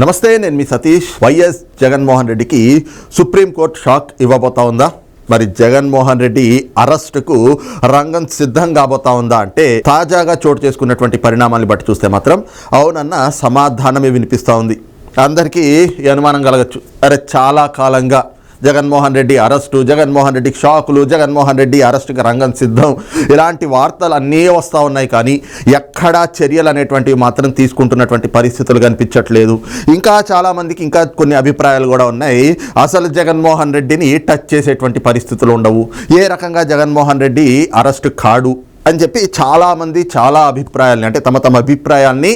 నమస్తే నేను మీ సతీష్. వైఎస్ జగన్మోహన్ రెడ్డికి సుప్రీంకోర్టు షాక్ ఇవ్వబోతా ఉందా? మరి జగన్మోహన్ రెడ్డి అరెస్టుకు రంగం సిద్ధం కాబోతా ఉందా అంటే తాజాగా చోటు చేసుకున్నటువంటి పరిణామాన్ని బట్టి చూస్తే మాత్రం అవునన్న సమాధానమే వినిపిస్తూ ఉంది. అందరికీ అనుమానం కలగచ్చు. అరే చాలా కాలంగా జగన్మోహన్ రెడ్డి అరెస్టు జగన్మోహన్ రెడ్డికి షాకులు జగన్మోహన్ రెడ్డి అరెస్టుకి రంగం సిద్ధం. ఇలాంటి వార్తలు అన్నీ వస్తూ ఉన్నాయి కానీ ఎక్కడా చర్యలు అనేటువంటివి మాత్రం తీసుకుంటున్నటువంటి పరిస్థితులు కనిపించట్లేదు. ఇంకా చాలామందికి ఇంకా కొన్ని అభిప్రాయాలు కూడా ఉన్నాయి. అసలు జగన్మోహన్ రెడ్డిని టచ్ చేసేటువంటి పరిస్థితులు ఉండవు. ఏ రకంగా జగన్మోహన్ రెడ్డి అరెస్ట్ కాడు అని చెప్పి చాలామంది చాలా అభిప్రాయాల్ని అంటే తమ తమ అభిప్రాయాల్ని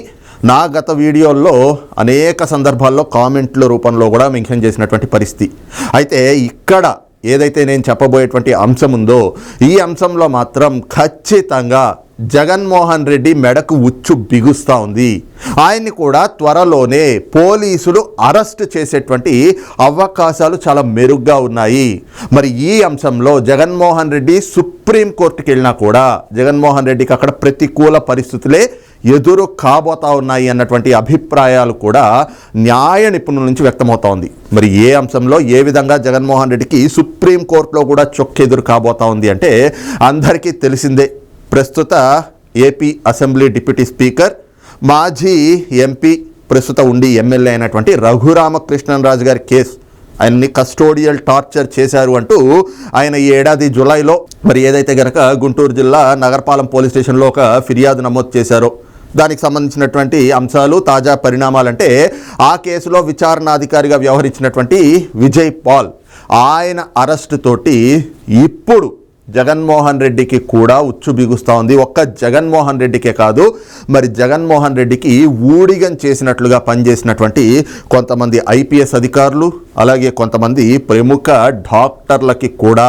నా గత వీడియోల్లో అనేక సందర్భాల్లో కామెంట్ల రూపంలో కూడా మెన్షన్ చేసినటువంటి పరిస్థితి. అయితే ఇక్కడ ఏదైతే నేను చెప్పబోయేటువంటి అంశం ఉందో ఈ అంశంలో మాత్రం ఖచ్చితంగా జగన్మోహన్ రెడ్డి మెడకు ఉచ్చు బిగుస్తూ ఉంది. ఆయన్ని కూడా త్వరలోనే పోలీసులు అరెస్ట్ చేసేటువంటి అవకాశాలు చాలా మెరుగ్గా ఉన్నాయి. మరి ఈ అంశంలో జగన్మోహన్ రెడ్డి సుప్రీంకోర్టుకి వెళ్ళినా కూడా జగన్మోహన్ రెడ్డికి అక్కడ ప్రతికూల పరిస్థితులే ఎదురు కాబోతా ఉన్నాయి అన్నటువంటి అభిప్రాయాలు కూడా న్యాయ నిపుణుల నుంచి వ్యక్తమవుతా ఉంది. మరి ఏ అంశంలో ఏ విధంగా జగన్మోహన్ రెడ్డికి సుప్రీం కోర్టులో కూడా చొక్కెదురు కాబోతా ఉంది అంటే అందరికీ తెలిసిందే. ప్రస్తుత ఏపీ అసెంబ్లీ డిప్యూటీ స్పీకర్ మాజీ ఎంపీ ప్రస్తుత ఉండి ఎమ్మెల్యే అయినటువంటి రఘురామకృష్ణన్ రాజు గారి కేసు. ఆయన్ని కస్టోడియల్ టార్చర్ చేశారు అంటూ ఆయన ఈ ఏడాది జులైలో మరి ఏదైతే గనక గుంటూరు జిల్లా నగరపాలెం పోలీస్ స్టేషన్లో ఒక ఫిర్యాదు నమోదు చేశారో దానికి సంబంధించినటువంటి అంశాలు తాజా పరిణామాలంటే ఆ కేసులో విచారణాధికారిగా వ్యవహరించినటువంటి విజయ్ పాల్. ఆయన అరెస్ట్ తోటి ఇప్పుడు జగన్మోహన్ రెడ్డికి కూడా ఉచ్చు బిగుస్తూ ఉంది. ఒక్క జగన్మోహన్ రెడ్డికే కాదు మరి జగన్మోహన్ రెడ్డికి ఊడిగం చేసినట్లుగా పనిచేసినటువంటి కొంతమంది ఐపీఎస్ అధికారులు అలాగే కొంతమంది ప్రముఖ డాక్టర్లకి కూడా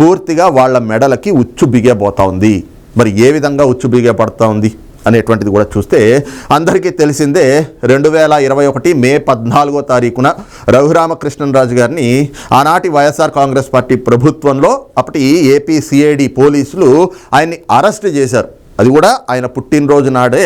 పూర్తిగా వాళ్ళ మెడలకి ఉచ్చు బిగబోతా ఉంది. మరి ఏ విధంగా ఉచ్చు బిగపడతా ఉంది? అనేటువంటిది కూడా చూస్తే అందరికీ తెలిసిందే రెండు వేల ఇరవై ఒకటి మే పద్నాలుగో తారీఖున రఘురామకృష్ణరాజు గారిని ఆనాటి వైఎస్ఆర్ కాంగ్రెస్ పార్టీ ప్రభుత్వంలో అప్పటి ఏపీ సిఐడి పోలీసులు ఆయన్ని అరెస్ట్ చేశారు. అది కూడా ఆయన పుట్టినరోజు నాడే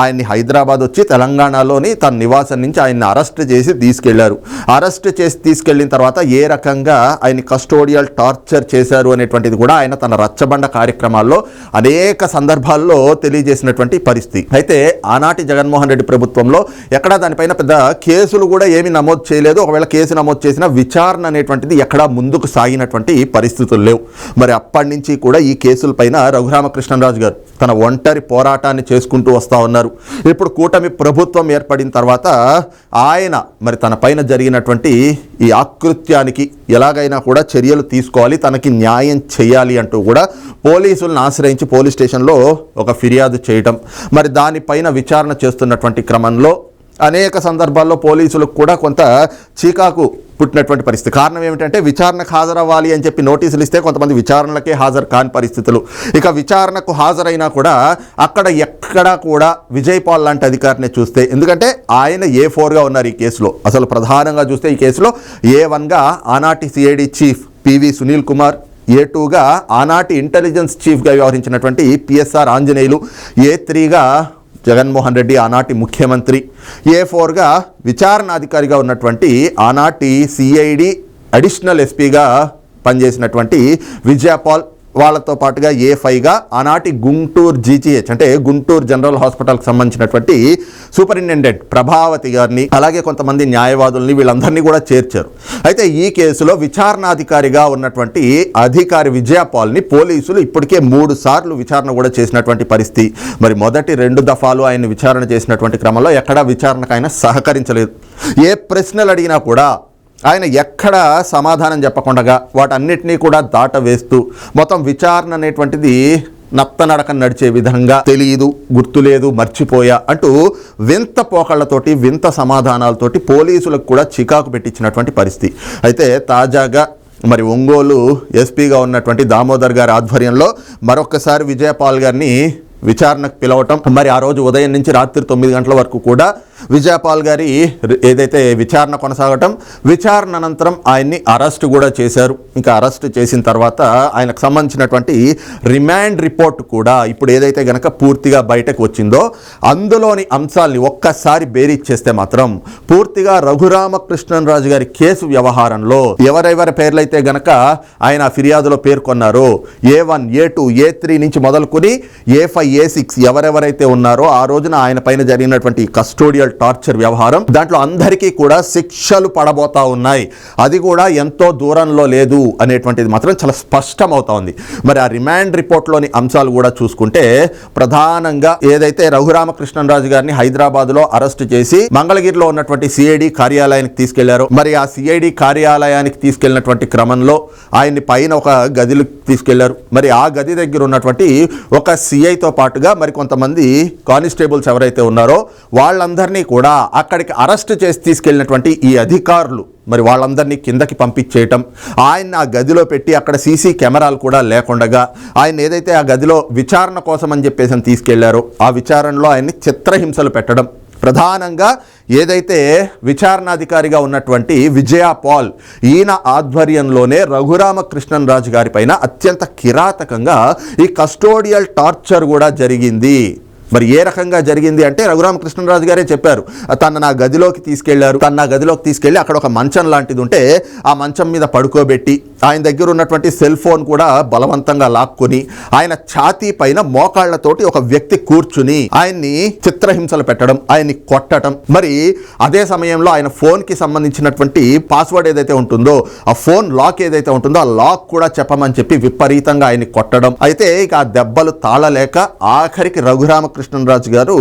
ఆయన్ని హైదరాబాద్ వచ్చి తెలంగాణలోని తన నివాసం నుంచి ఆయన్ని అరెస్ట్ చేసి తీసుకెళ్ళారు. అరెస్ట్ చేసి తీసుకెళ్ళిన తర్వాత ఏ రకంగా ఆయన కస్టోడియల్ టార్చర్ చేశారు అనేటువంటిది కూడా ఆయన తన రచ్చబండ కార్యక్రమాల్లో అనేక సందర్భాల్లో తెలియజేసినటువంటి పరిస్థితి. అయితే ఆనాటి జగన్మోహన్ రెడ్డి ప్రభుత్వంలో ఎక్కడా దానిపైన పెద్ద కేసులు కూడా ఏమీ నమోదు చేయలేదు. ఒకవేళ కేసు నమోదు చేసిన విచారణ అనేటువంటిది ఎక్కడా ముందుకు సాగినటువంటి పరిస్థితులు లేవు. మరి అప్పటి నుంచి కూడా ఈ కేసులపైన రఘురామకృష్ణరాజు గారు తన ఒంటరి పోరాటాన్ని చేసుకుంటూ వస్తూ ఉన్నారు. ఇప్పుడు కూటమి ప్రభుత్వం ఏర్పడిన తర్వాత ఆయన మరి తన పైన జరిగినటువంటి ఈ ఆకృత్యానికి ఎలాగైనా కూడా చర్యలు తీసుకోవాలి తనకి న్యాయం చేయాలి అంటూ కూడా పోలీసులను ఆశ్రయించి పోలీస్ స్టేషన్లో ఒక ఫిర్యాదు చేయటం. మరి దానిపైన విచారణ చేస్తున్నటువంటి క్రమంలో అనేక సందర్భాల్లో పోలీసులకు కూడా కొంత చీకాకు పుట్టినటువంటి పరిస్థితి. కారణం ఏమిటంటే విచారణకు హాజరవ్వాలి అని చెప్పి నోటీసులు ఇస్తే కొంతమంది విచారణలకే హాజరు కాని పరిస్థితులు. ఇక విచారణకు హాజరైనా కూడా అక్కడ ఎక్కడా కూడా విజయ్ పాల్ లాంటి అధికారిని చూస్తే ఎందుకంటే ఆయన ఏ ఫోర్గా ఉన్నారు ఈ కేసులో. అసలు ప్రధానంగా చూస్తే ఈ కేసులో ఏ వన్గా ఆనాటి CID chief PV Sunil Kumar A టూగా ఆనాటి ఇంటెలిజెన్స్ చీఫ్గా వ్యవహరించినటువంటి పిఎస్ఆర్ ఆంజనేయులు ఏ త్రీగా జగన్మోహన్ రెడ్డి ఆనాటి ముఖ్యమంత్రి. ఏ ఫోర్గా విచారణాధికారిగా ఉన్నటువంటి ఆనాటి సిఐడి అడిషనల్ ఎస్పీగా పనిచేసినటువంటి విజయపాల్ వాళ్ళతో పాటుగా ఏ ఫైవ్గా? ఆనాటి గుంటూరు జీజీహెచ్ అంటే గుంటూరు జనరల్ హాస్పిటల్కి సంబంధించినటువంటి సూపరింటెండెంట్ ప్రభావతి గారిని అలాగే కొంతమంది న్యాయవాదుల్ని వీళ్ళందరినీ కూడా చేర్చారు. అయితే ఈ కేసులో విచారణాధికారిగా ఉన్నటువంటి అధికారి విజయపాల్ని పోలీసులు ఇప్పటికే మూడు సార్లు విచారణ కూడా చేసినటువంటి పరిస్థితి. మరి మొదటి రెండు దఫాలు ఆయన విచారణ చేసినటువంటి క్రమంలో ఎక్కడా విచారణకు ఆయన సహకరించలేదు. ఏ ప్రశ్నలు అడిగినా కూడా ఆయన ఎక్కడ సమాధానం చెప్పకుండా వాటన్నిటినీ కూడా దాట వేస్తూ మొత్తం విచారణ అనేటువంటిది నత్తనడక నడిచే విధంగా తెలియదు గుర్తులేదు మర్చిపోయా అంటూ వింత పోకళ్ళతోటి వింత సమాధానాలతోటి పోలీసులకు కూడా చికాకు పెట్టించినటువంటి పరిస్థితి. అయితే తాజాగా మరి ఒంగోలు ఎస్పీగా ఉన్నటువంటి దామోదర్ గారి ఆధ్వర్యంలో మరొకసారి విజయపాల్ గారిని విచారణకు పిలవటం. మరి ఆ రోజు ఉదయం నుంచి రాత్రి తొమ్మిది గంటల వరకు కూడా విజయపాల్ గారి ఏదైతే విచారణ కొనసాగటం విచారణ అనంతరం ఆయన్ని అరెస్ట్ కూడా చేశారు. ఇంకా అరెస్ట్ చేసిన తర్వాత ఆయనకు సంబంధించినటువంటి రిమాండ్ రిపోర్ట్ కూడా ఇప్పుడు ఏదైతే గనక పూర్తిగా బయటకు వచ్చిందో అందులోని అంశాల్ని ఒక్కసారి బేరీజ్ చేస్తే మాత్రం పూర్తిగా రఘురామకృష్ణరాజు గారి కేసు వ్యవహారంలో ఎవరెవరి పేర్లైతే గనక ఆయన ఫిర్యాదులో పేర్కొన్నారో A one A two A three నుంచి మొదలుకొని ఏ ఫైవ్ ఏ సిక్స్ ఎవరెవరైతే ఉన్నారో ఆ రోజున ఆయన పైన జరిగినటువంటి కస్టోడియల్ టార్చర్ వ్యవహారం. దాంట్లో అందరికీ కూడా శిక్షలు పడబోతా ఉన్నాయి. అది కూడా ఎంతో దూరంలో లేదు అనేటువంటిది మాత్రం చాలా స్పష్టం అవుతా ఉంది. మరి ఆ రిమాండ్ రిపోర్ట్లోని అంశాలు కూడా చూసుకుంటే ప్రధానంగా ఏదైతే రఘురామకృష్ణరాజు గారిని హైదరాబాద్లో అరెస్ట్ చేసి మంగళగిరిలో ఉన్నటువంటి సిఐడి కార్యాలయానికి తీసుకెళ్ళారు. మరి ఆ సిఐడి కార్యాలయానికి తీసుకెళ్ళినటువంటి క్రమంలో ఆయన్ని పైన ఒక గదిలు తీసుకెళ్ళారు. మరి ఆ గది దగ్గర ఉన్నటువంటి ఒక సిఐతో పాటుగా మరి కొంతమంది కానిస్టేబుల్స్ ఎవరైతే ఉన్నారో వాళ్ళందరినీ కూడా అక్కడికి అరెస్ట్ చేసి తీసుకెళ్ళినటువంటి ఈ అధికారులు మరి వాళ్ళందరినీ కిందకి పంపించేయటం ఆయన ఆ గదిలో పెట్టి అక్కడ సీసీ కెమెరాలు కూడా లేకుండగా ఆయన ఏదైతే ఆ గదిలో విచారణ కోసం అని చెప్పేసి అని తీసుకెళ్ళారో ఆ విచారణలో ఆయన్ని చిత్రహింసలు పెట్టడం. ప్రధానంగా ఏదైతే విచారణాధికారిగా ఉన్నటువంటి విజయ పాల్ ఈయన ఆధ్వర్యంలోనే రఘురామకృష్ణన్ రాజు గారి పైన అత్యంత కిరాతకంగా ఈ కస్టోడియల్ టార్చర్ కూడా జరిగింది. మరి ఏ రకంగా జరిగింది అంటే రఘురామకృష్ణరాజు గారే చెప్పారు. తను నా గదిలోకి తీసుకెళ్ళారు. తను నా గదిలోకి తీసుకెళ్ళి అక్కడ ఒక మంచం లాంటిది ఉంటే ఆ మంచం మీద పడుకోబెట్టి ఆయన దగ్గర ఉన్నటువంటి సెల్ ఫోన్ కూడా బలవంతంగా లాక్కొని ఆయన ఛాతీ పైన మోకాళ్ళతోటి ఒక వ్యక్తి కూర్చుని ఆయన్ని చిత్రహింసలు పెట్టడం ఆయన్ని కొట్టడం. మరి అదే సమయంలో ఆయన ఫోన్కి సంబంధించినటువంటి పాస్వర్డ్ ఏదైతే ఉంటుందో ఆ ఫోన్ లాక్ ఏదైతే ఉంటుందో ఆ లాక్ కూడా చెప్పమని చెప్పి విపరీతంగా ఆయన్ని కొట్టడం. అయితే ఇక ఆ దెబ్బలు తాళలేక ఆఖరికి రఘురామకృష్ణరాజు గారు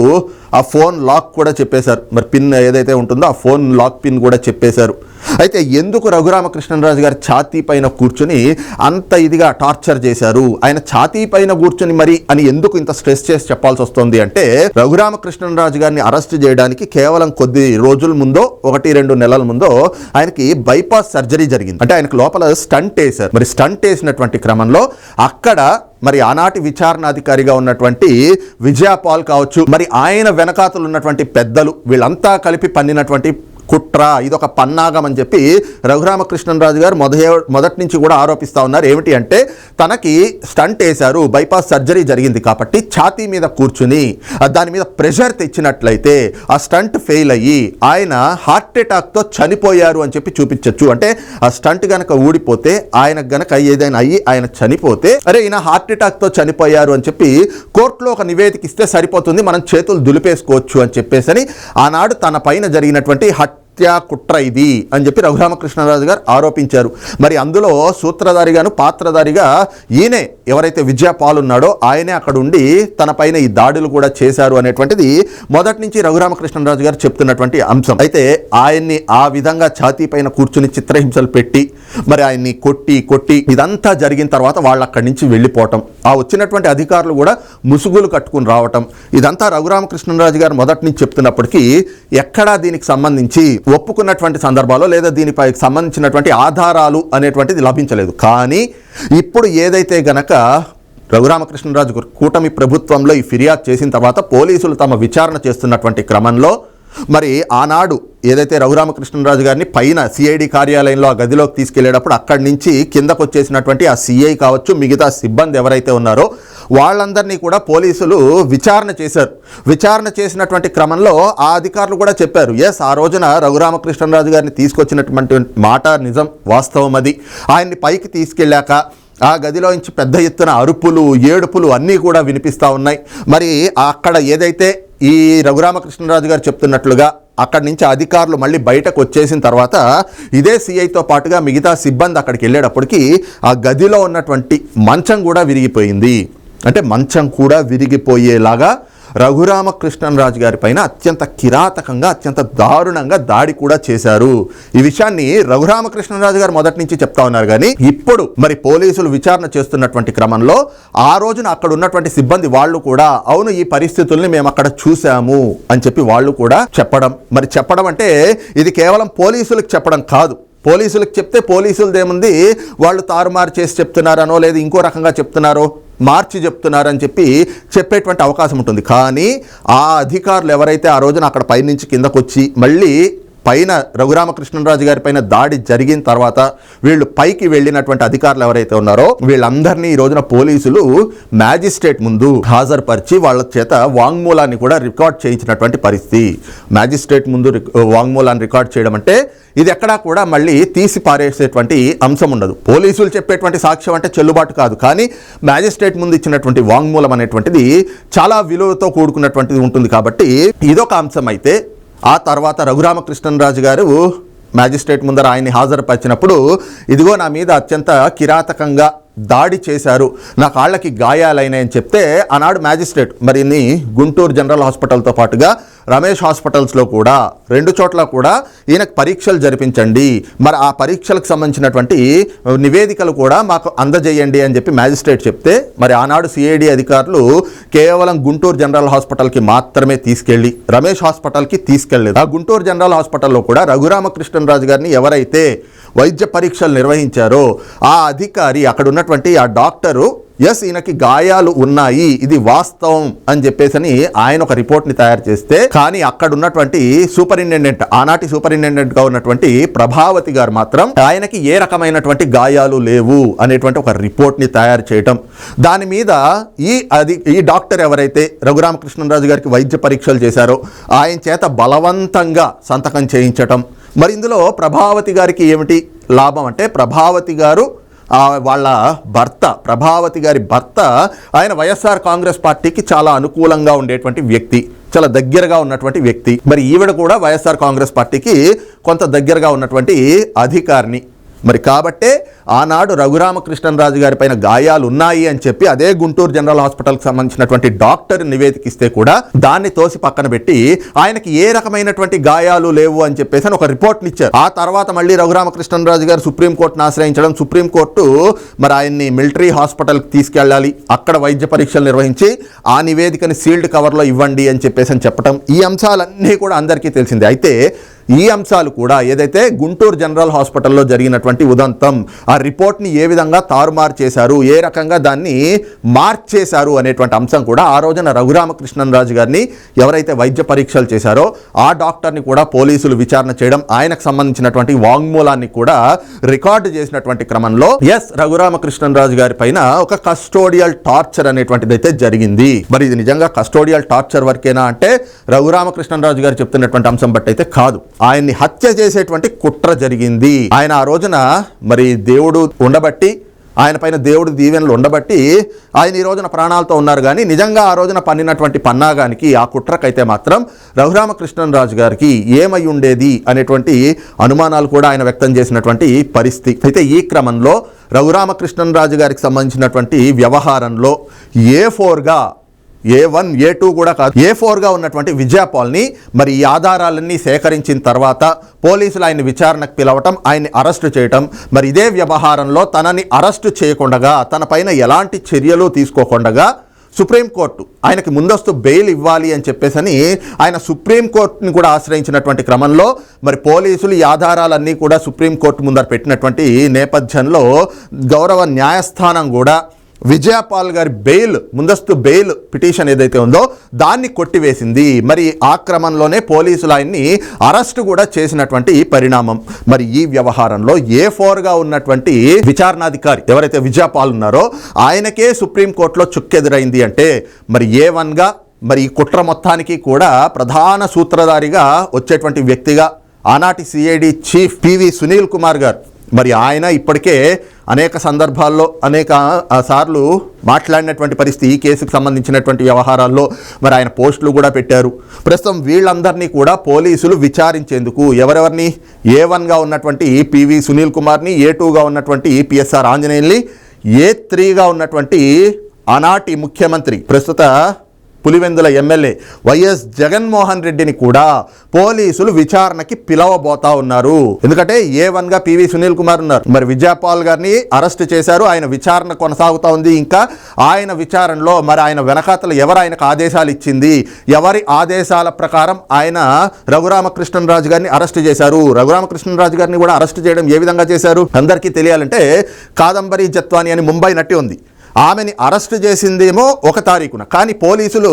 ఆ ఫోన్ లాక్ కూడా చెప్పేశారు. మరి పిన్ ఏదైతే ఉంటుందో ఆ ఫోన్ లాక్ పిన్ కూడా చెప్పేశారు. అయితే ఎందుకు రఘురామకృష్ణరాజు గారి ఛాతీ పైన కూర్చుని అంత ఇదిగా టార్చర్ చేశారు. ఆయన ఛాతీ పైన కూర్చుని మరి అని ఎందుకు ఇంత స్ట్రెస్ చేసి చెప్పాల్సి వస్తుంది అంటే రఘురామకృష్ణరాజు గారిని అరెస్ట్ చేయడానికి కేవలం కొద్ది రోజుల ముందో ఒకటి రెండు నెలల ముందో ఆయనకి బైపాస్ సర్జరీ జరిగింది. అంటే ఆయనకు లోపల స్టంట్ వేశారు. మరి స్టంట్ వేసినటువంటి క్రమంలో అక్కడ మరి ఆనాటి విచారణాధికారిగా ఉన్నటువంటి విజయపాల్ కావచ్చు మరి ఆయన వెనకాతలు ఉన్నటువంటి పెద్దలు వీళ్ళంతా కలిపి పన్నినటువంటి కుట్ర ఇదొక పన్నాగం అని చెప్పి రఘురామకృష్ణరాజు గారు మొదటి మొదటి నుంచి కూడా ఆరోపిస్తా ఉన్నారు. ఏమిటి అంటే తనకి స్టంట్ వేశారు బైపాస్ సర్జరీ జరిగింది కాబట్టి ఛాతీ మీద కూర్చుని దాని మీద ప్రెషర్ తెచ్చినట్లయితే ఆ స్టంట్ ఫెయిల్ అయ్యి ఆయన హార్ట్ అటాక్తో చనిపోయారు అని చెప్పి చూపించవచ్చు అంటే ఆ స్టంట్ గనక ఊడిపోతే ఆయన గనక ఏదైనా అయ్యి ఆయన చనిపోతే అరే ఈయన హార్ట్ అటాక్తో చనిపోయారు అని చెప్పి కోర్టులో ఒక నివేదిక ఇస్తే సరిపోతుంది మనం చేతులు దులిపేసుకోవచ్చు అని చెప్పేసి ఆనాడు తన పైన జరిగినటువంటి హత్య కుట్ర ఇది అని చెప్పి రఘురామకృష్ణరాజు గారు ఆరోపించారు. మరి అందులో సూత్రధారిగాను పాత్రధారిగా ఈయనే ఎవరైతే విజయ పాల్ ఉన్నాడో ఆయనే అక్కడ ఉండి తనపైన ఈ దాడులు కూడా చేశారు అనేటువంటిది మొదటి నుంచి రఘురామకృష్ణరాజు గారు చెప్తున్నటువంటి అంశం. అయితే ఆయన్ని ఆ విధంగా ఛాతీ పైన కూర్చుని చిత్రహింసలు పెట్టి మరి ఆయన్ని కొట్టి కొట్టి ఇదంతా జరిగిన తర్వాత వాళ్ళు అక్కడి నుంచి వెళ్ళిపోవటం ఆ వచ్చినటువంటి అధికారులు కూడా ముసుగులు కట్టుకుని రావటం ఇదంతా రఘురామకృష్ణరాజు గారు మొదటి నుంచి చెప్తున్నప్పటికీ ఎక్కడా దీనికి సంబంధించి ఒప్పుకున్నటువంటి సందర్భాల్లో లేదా దీనిపై సంబంధించినటువంటి ఆధారాలు అనేటువంటిది లభించలేదు. కానీ ఇప్పుడు ఏదైతే గనక రఘురామకృష్ణరాజు గారు కూటమి ప్రభుత్వంలో ఈ ఫిర్యాదు చేసిన తర్వాత పోలీసులు తమ విచారణ చేస్తున్నటువంటి క్రమంలో మరి ఆనాడు ఏదైతే రఘురామకృష్ణరాజు గారిని పైన సిఐడి కార్యాలయంలో ఆ గదిలోకి తీసుకెళ్ళేటప్పుడు అక్కడి నుంచి కిందకు వచ్చేసినటువంటి ఆ సిఐ కావచ్చు మిగతా సిబ్బంది ఎవరైతే ఉన్నారో వాళ్ళందరినీ కూడా పోలీసులు విచారణ చేశారు. విచారణ చేసినటువంటి క్రమంలో ఆ అధికారులు కూడా చెప్పారు ఎస్ ఆ రోజున రఘురామకృష్ణరాజు గారిని తీసుకొచ్చినటువంటి మాట నిజం వాస్తవం అది. ఆయన్ని పైకి తీసుకెళ్ళాక ఆ గదిలో నుంచి పెద్ద ఎత్తున అరుపులు ఏడుపులు అన్నీ కూడా వినిపిస్తూ ఉన్నాయి. మరి అక్కడ ఏదైతే ఈ రఘురామకృష్ణరాజు గారు చెప్తున్నట్లుగా అక్కడి నుంచి అధికారులు మళ్ళీ బయటకు వచ్చేసిన తర్వాత ఇదే సిఐతో పాటుగా మిగతా సిబ్బంది అక్కడికి వెళ్ళేటప్పటికి ఆ గదిలో ఉన్నటువంటి మంచం కూడా విరిగిపోయింది. అంటే మంచం కూడా విరిగిపోయేలాగా రఘురామకృష్ణరాజు గారి పైన అత్యంత కిరాతకంగా అత్యంత దారుణంగా దాడి కూడా చేశారు. ఈ విషయాన్ని రఘురామకృష్ణరాజు గారు మొదటి నుంచి చెప్తా ఉన్నారు కానీ ఇప్పుడు మరి పోలీసులు విచారణ చేస్తున్నటువంటి క్రమంలో ఆ రోజున అక్కడ ఉన్నటువంటి సిబ్బంది వాళ్ళు కూడా అవును ఈ పరిస్థితుల్ని మేము అక్కడ చూసాము అని చెప్పి వాళ్ళు కూడా చెప్పడం. మరి చెప్పడం అంటే ఇది కేవలం పోలీసులకు చెప్పడం కాదు. పోలీసులకు చెప్తే పోలీసులదేముంది? వాళ్ళు తారుమారు చేసి చెప్తున్నారనో లేదు ఇంకో రకంగా చెప్తున్నారో? మార్చి చెప్తున్నారని చెప్పి చెప్పేటువంటి అవకాశం ఉంటుంది. కానీ ఆ అధికారులు ఎవరైతే ఆ రోజున అక్కడ పైనుంచి కిందకొచ్చి మళ్ళీ పైన రఘురామకృష్ణరాజు గారి పైన దాడి జరిగిన తర్వాత వీళ్ళు పైకి వెళ్ళినటువంటి అధికారులు ఎవరైతే ఉన్నారో వీళ్ళందరినీ ఈ రోజున పోలీసులు మ్యాజిస్ట్రేట్ ముందు హాజరుపరిచి వాళ్ళ చేత వాంగ్మూలాన్ని కూడా రికార్డ్ చేయించినటువంటి పరిస్థితి. మ్యాజిస్ట్రేట్ ముందు వాంగ్మూలాన్ని రికార్డ్ చేయడం అంటే ఇది ఎక్కడా కూడా మళ్ళీ తీసి పారేసేటువంటి అంశం ఉండదు. పోలీసులు చెప్పేటువంటి సాక్ష్యం అంటే చెల్లుబాటు కాదు. కానీ మ్యాజిస్ట్రేట్ ముందు ఇచ్చినటువంటి వాంగ్మూలం అనేటువంటిది చాలా విలువతో కూడుకున్నటువంటిది ఉంటుంది కాబట్టి ఇదొక అంశం అయితే ఆ తర్వాత రఘురామకృష్ణరాజు గారు మ్యాజిస్ట్రేట్ ముందర ఆయన్ని హాజరుపరిచినప్పుడు ఇదిగో నా మీద అత్యంత కిరాతకంగా దాడి చేశారు. నా కాళ్ళకి గాయాలైనాయని చెప్తే ఆనాడు మ్యాజిస్ట్రేట్ మరి నీ గుంటూరు జనరల్ హాస్పిటల్తో పాటుగా రమేష్ హాస్పిటల్స్లో కూడా రెండు చోట్ల కూడా ఈయనకు పరీక్షలు జరిపించండి. మరి ఆ పరీక్షలకు సంబంధించినటువంటి నివేదికలు కూడా మాకు అందజేయండి అని చెప్పి మ్యాజిస్ట్రేట్ చెప్తే మరి ఆనాడు సిఐడి అధికారులు కేవలం గుంటూరు జనరల్ హాస్పిటల్కి మాత్రమే తీసుకెళ్ళి రమేష్ హాస్పిటల్కి తీసుకెళ్ళలేదు. ఆ గుంటూరు జనరల్ హాస్పిటల్లో కూడా రఘురామకృష్ణరాజు గారిని ఎవరైతే వైద్య పరీక్షలు నిర్వహించారో ఆ అధికారి అక్కడ ఉన్నటువంటి ఆ డాక్టరు ఎస్ ఈయనకి గాయాలు ఉన్నాయి ఇది వాస్తవం అని చెప్పేసి ఆయన ఒక రిపోర్ట్ని తయారు చేస్తే కానీ అక్కడ ఉన్నటువంటి సూపరింటెండెంట్ ఆనాటి సూపరింటెండెంట్గా ఉన్నటువంటి ప్రభావతి గారు మాత్రం ఆయనకి ఏ రకమైనటువంటి గాయాలు లేవు అనేటువంటి ఒక రిపోర్ట్ని తయారు చేయటం. దాని మీద ఈ అది ఈ డాక్టర్ ఎవరైతే రఘురామకృష్ణరాజు గారికి వైద్య పరీక్షలు చేశారో ఆయన చేత బలవంతంగా సంతకం చేయించటం. మరి ఇందులో ప్రభావతి గారికి ఏమిటి లాభం అంటే ప్రభావతి గారు వాళ్ళ భర్త ప్రభావతి గారి భర్త ఆయన వైఎస్ఆర్ కాంగ్రెస్ పార్టీకి చాలా అనుకూలంగా ఉండేటువంటి వ్యక్తి చాలా దగ్గరగా ఉన్నటువంటి వ్యక్తి. మరి ఈవిడ కూడా వైఎస్ఆర్ కాంగ్రెస్ పార్టీకి కొంత దగ్గరగా ఉన్నటువంటి అధికారిని. మరి కాబట్టే ఆనాడు రఘురామకృష్ణరాజు గారి పైన గాయాలు ఉన్నాయి అని చెప్పి అదే గుంటూరు జనరల్ హాస్పిటల్కి సంబంధించినటువంటి డాక్టర్ నివేదిక ఇస్తే కూడా దాన్ని తోసి పక్కన పెట్టి ఆయనకి ఏ రకమైనటువంటి గాయాలు లేవు అని చెప్పేసి అని ఒక రిపోర్ట్ని ఇచ్చారు. ఆ తర్వాత మళ్ళీ రఘురామకృష్ణరాజు గారు సుప్రీంకోర్టును ఆశ్రయించడం సుప్రీంకోర్టు మరి ఆయన్ని మిలిటరీ హాస్పిటల్కి తీసుకెళ్ళాలి అక్కడ వైద్య పరీక్షలు నిర్వహించి ఆ నివేదికని సీల్డ్ కవర్లో ఇవ్వండి అని చెప్పేసి అని చెప్పడం ఈ అంశాలన్నీ కూడా అందరికీ తెలిసిందే. అయితే ఈ అంశాలు కూడా ఏదైతే గుంటూరు జనరల్ హాస్పిటల్లో జరిగినటువంటి ఉదంతం ఆ రిపోర్ట్ని ఏ విధంగా తారుమారు చేశారు ఏ రకంగా దాన్ని మార్చేశారు అనేటువంటి అంశం కూడా ఆ రోజున రఘురామకృష్ణరాజు గారిని ఎవరైతే వైద్య పరీక్షలు చేశారో ఆ డాక్టర్ని కూడా పోలీసులు విచారణ చేయడం ఆయనకు సంబంధించినటువంటి వాంగ్మూలాన్ని కూడా రికార్డు చేసినటువంటి క్రమంలో ఎస్ రఘురామకృష్ణరాజు గారి పైన ఒక కస్టోడియల్ టార్చర్ అనేటువంటిది అయితే జరిగింది. మరి ఇది నిజంగా కస్టోడియల్ టార్చర్ వరకేనా అంటే రఘురామకృష్ణరాజు గారు చెప్తున్నటువంటి అంశం బట్టి అయితే కాదు. ఆయన్ని హత్య చేసేటువంటి కుట్ర జరిగింది. ఆయన ఆ రోజున మరి దేవుడు ఉండబట్టి ఆయన పైన దేవుడి దీవెనలు ఉండబట్టి ఆయన ఈ రోజున ప్రాణాలతో ఉన్నారు కానీ నిజంగా ఆ రోజున పన్నినటువంటి పన్నాగానికి ఆ కుట్రకైతే మాత్రం రఘురామకృష్ణరాజు గారికి ఏమై ఉండేది అనేటువంటి అనుమానాలు కూడా ఆయన వ్యక్తం చేసినటువంటి పరిస్థితి. అయితే ఈ క్రమంలో రఘురామకృష్ణరాజు గారికి సంబంధించినటువంటి వ్యవహారంలో ఏ ఫోర్గా ఏ వన్ ఏ టూ కూడా కాదు. ఏ ఫోర్గా ఉన్నటువంటి విజయపాల్ని మరి ఈ ఆధారాలన్నీ సేకరించిన తర్వాత పోలీసులు ఆయన విచారణకు పిలవటం ఆయన్ని అరెస్టు చేయటం మరి ఇదే వ్యవహారంలో తనని అరెస్టు చేయకుండా తనపైన ఎలాంటి చర్యలు తీసుకోకుండా సుప్రీంకోర్టు ఆయనకి ముందస్తు బెయిల్ ఇవ్వాలి అని చెప్పేసని ఆయన సుప్రీంకోర్టుని కూడా ఆశ్రయించినటువంటి క్రమంలో మరి పోలీసులు ఈ ఆధారాలన్నీ కూడా సుప్రీంకోర్టు ముందర పెట్టినటువంటి నేపథ్యంలో గౌరవ న్యాయస్థానం కూడా విజయపాల్ గారి బెయిల్ ముందస్తు బెయిల్ పిటిషన్ ఏదైతే ఉందో దాన్ని కొట్టివేసింది. మరి ఆ క్రమంలోనే పోలీసులు ఆయన్ని అరెస్ట్ కూడా చేసినటువంటి పరిణామం. మరి ఈ వ్యవహారంలో ఏ ఫోర్గా ఉన్నటువంటి విచారణాధికారి ఎవరైతే విజయపాల్ ఉన్నారో ఆయనకే సుప్రీంకోర్టులో చుక్కెదురైంది అంటే మరి ఏ వన్గా మరి ఈ కుట్ర మొత్తానికి కూడా ప్రధాన సూత్రధారిగా వచ్చేటువంటి వ్యక్తిగా ఆనాటి CID chief PV Sunil Kumar గారు మరి ఆయన ఇప్పటికే అనేక సందర్భాల్లో అనేక సార్లు మాట్లాడినటువంటి పరిస్థితి ఈ కేసుకు సంబంధించినటువంటి వ్యవహారాల్లో మరి ఆయన పోస్టులు కూడా పెట్టారు. ప్రస్తుతం వీళ్ళందరినీ కూడా పోలీసులు విచారించేందుకు ఎవరెవరిని ఏ వన్గా ఉన్నటువంటి పివి సునీల్ కుమార్ని ఏ టూగా ఉన్నటువంటి పిఎస్ఆర్ ఆంజనేయుల్ని ఏ త్రీగా ఉన్నటువంటి ఆనాటి ముఖ్యమంత్రి ప్రస్తుత పులివెందుల ఎమ్మెల్యే వైఎస్ జగన్మోహన్ రెడ్డిని కూడా పోలీసులు విచారణకి పిలవబోతా ఉన్నారు. ఎందుకంటే ఏ వన్గా పివి సునీల్ కుమార్ ఉన్నారు. మరి విజయపాల్ గారిని అరెస్ట్ చేశారు. ఆయన విచారణ కొనసాగుతా ఉంది. ఇంకా ఆయన విచారణలో మరి ఆయన వెనకాతలు ఎవరు ఆయనకు ఆదేశాలు ఇచ్చింది? ఎవరి ఆదేశాల ప్రకారం ఆయన రఘురామకృష్ణరాజు గారిని అరెస్ట్ చేశారు? రఘురామకృష్ణరాజు గారిని కూడా అరెస్ట్ చేయడం ఏ విధంగా చేశారు? అందరికీ తెలియాలంటే కాదంబరి జత్వాని అని ముంబై నటి ఉంది. ఆమెని అరెస్ట్ చేసిందేమో ఒక తారీఖున. కానీ పోలీసులు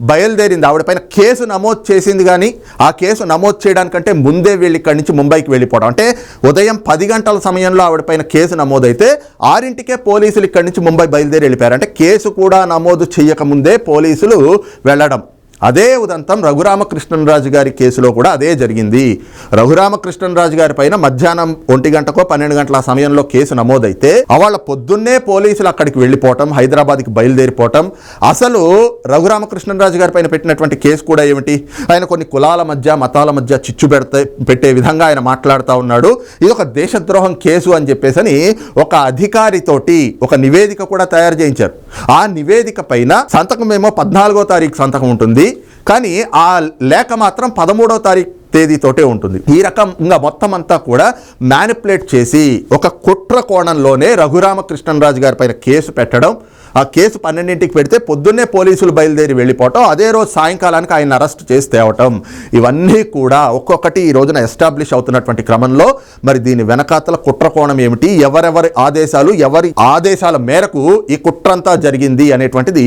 బయలుదేరింది. ఆవిడపైన కేసు నమోదు చేసింది కానీ ఆ కేసు నమోదు చేయడానికంటే ముందే వీళ్ళు ఇక్కడి నుంచి ముంబైకి వెళ్ళిపోవడం. అంటే ఉదయం పది గంటల సమయంలో ఆవిడపైన కేసు నమోదైతే ఆరింటికే పోలీసులు ఇక్కడి నుంచి ముంబై బయలుదేరి వెళ్ళిపోయారు. అంటే కేసు కూడా నమోదు చేయకముందే పోలీసులు వెళ్ళడం. అదే ఉదంతం రఘురామకృష్ణరాజు గారి కేసులో కూడా అదే జరిగింది. రఘురామకృష్ణరాజు గారి పైన మధ్యాహ్నం ఒంటి గంటకో పన్నెండు గంటల సమయంలో కేసు నమోదైతే అవాళ్ళ పొద్దున్నే పోలీసులు అక్కడికి వెళ్ళిపోవటం హైదరాబాద్కి బయలుదేరిపోవటం. అసలు రఘురామకృష్ణరాజు గారి పైన పెట్టినటువంటి కేసు కూడా ఏమిటి? ఆయన కొన్ని కులాల మధ్య మతాల మధ్య చిచ్చు పెడితే పెట్టే విధంగా ఆయన మాట్లాడుతూ ఉన్నాడు. ఇది ఒక దేశద్రోహం కేసు అని చెప్పేసి ఒక అధికారితోటి ఒక నివేదిక కూడా తయారు చేయించారు. ఆ నివేదిక పైన సంతకం ఏమో పద్నాలుగో తారీఖు సంతకం ఉంటుంది. కానీ ఆ లేఖ మాత్రం పదమూడవ తారీఖు తేదీతోటే ఉంటుంది. ఈ రకంగా మొత్తం అంతా కూడా మ్యానిపులేట్ చేసి ఒక కుట్ర కోణంలోనే రఘురామకృష్ణరాజు గారి పైన కేసు పెట్టడం ఆ కేసు పన్నెండింటికి పెడితే పొద్దున్నే పోలీసులు బయలుదేరి వెళ్ళిపోవటం అదే రోజు సాయంకాలానికి ఆయన అరెస్ట్ చేసి తేవటం. ఇవన్నీ కూడా ఒక్కొక్కటి ఈ రోజున ఎస్టాబ్లిష్ అవుతున్నటువంటి క్రమంలో మరి దీని వెనకాతల కుట్ర కోణం ఏమిటి? ఎవరెవరి ఆదేశాలు ఎవరి ఆదేశాల మేరకు ఈ కుట్రంతా జరిగింది అనేటువంటిది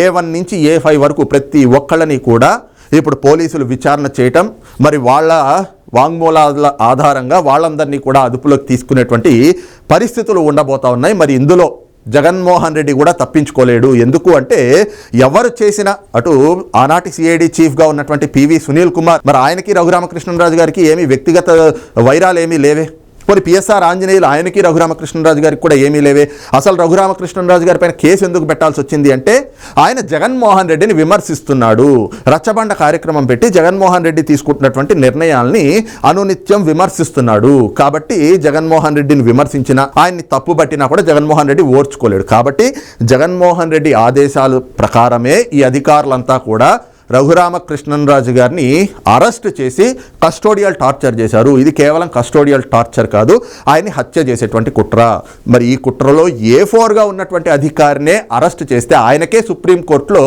ఏ వన్ నుంచి ఏ ఫైవ్ వరకు ప్రతి ఒక్కళ్ళని కూడా ఇప్పుడు పోలీసులు విచారణ చేయటం మరి వాళ్ళ వాంగ్మూలాల ఆధారంగా వాళ్ళందరినీ కూడా అదుపులోకి తీసుకునేటువంటి పరిస్థితులు ఉండబోతా ఉన్నాయి. మరి ఇందులో జగన్మోహన్ రెడ్డి కూడా తప్పించుకోలేడు. ఎందుకు అంటే ఎవరు చేసిన అటు ఆనాటి సిఐడి చీఫ్గా ఉన్నటువంటి పివి సునీల్ కుమార్ మరి ఆయనకి రఘురామకృష్ణరాజు గారికి ఏమీ వ్యక్తిగత వైరాలు ఏమీ లేవే? కొన్ని పిఎస్ఆర్ ఆంజనేయులు ఆయనకి రఘురామకృష్ణరాజు గారికి కూడా ఏమీ లేవే. అసలు రఘురామకృష్ణరాజు గారి పైన కేసు ఎందుకు పెట్టాల్సి వచ్చింది అంటే ఆయన జగన్మోహన్ రెడ్డిని విమర్శిస్తున్నాడు. రచ్చబండ కార్యక్రమం పెట్టి జగన్మోహన్ రెడ్డి తీసుకుంటున్నటువంటి నిర్ణయాల్ని అనునిత్యం విమర్శిస్తున్నాడు. కాబట్టి జగన్మోహన్ రెడ్డిని విమర్శించిన ఆయన్ని తప్పుబట్టినా కూడా జగన్మోహన్ రెడ్డి ఓర్చుకోలేడు. కాబట్టి జగన్మోహన్ రెడ్డి ఆదేశాలు ప్రకారమే ఈ అధికారులంతా కూడా రఘురామకృష్ణన్ రాజు గారిని అరెస్ట్ చేసి కస్టోడియల్ టార్చర్ చేశారు. ఇది కేవలం కస్టోడియల్ టార్చర్ కాదు ఆయన్ని హత్య చేసేటువంటి కుట్ర. మరి ఈ కుట్రలో ఏ ఫోర్గా ఉన్నటువంటి అధికారినే అరెస్ట్ చేస్తే ఆయనకే సుప్రీంకోర్టులో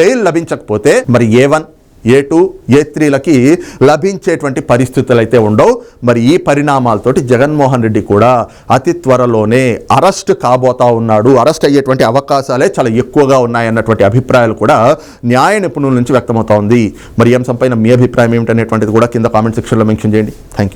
బెయిల్ లభించకపోతే మరి ఏ వన్? ఏ టూ ఏ త్రీలకి లభించేటువంటి పరిస్థితులు అయితే ఉండవు. మరి ఈ పరిణామాలతోటి జగన్మోహన్ రెడ్డి కూడా అతి త్వరలోనే అరెస్ట్ కాబోతా ఉన్నాడు. అరెస్ట్ అయ్యేటువంటి అవకాశాలే చాలా ఎక్కువగా ఉన్నాయన్నటువంటి అభిప్రాయాలు కూడా న్యాయ నిపుణుల నుంచి వ్యక్తమవుతా ఉంది. మరి ఈ అంశంపైన మీ అభిప్రాయం ఏమిటనేటువంటిది కూడా కింద కామెంట్ సెక్షన్లో మెన్షన్ చేయండి. Thank you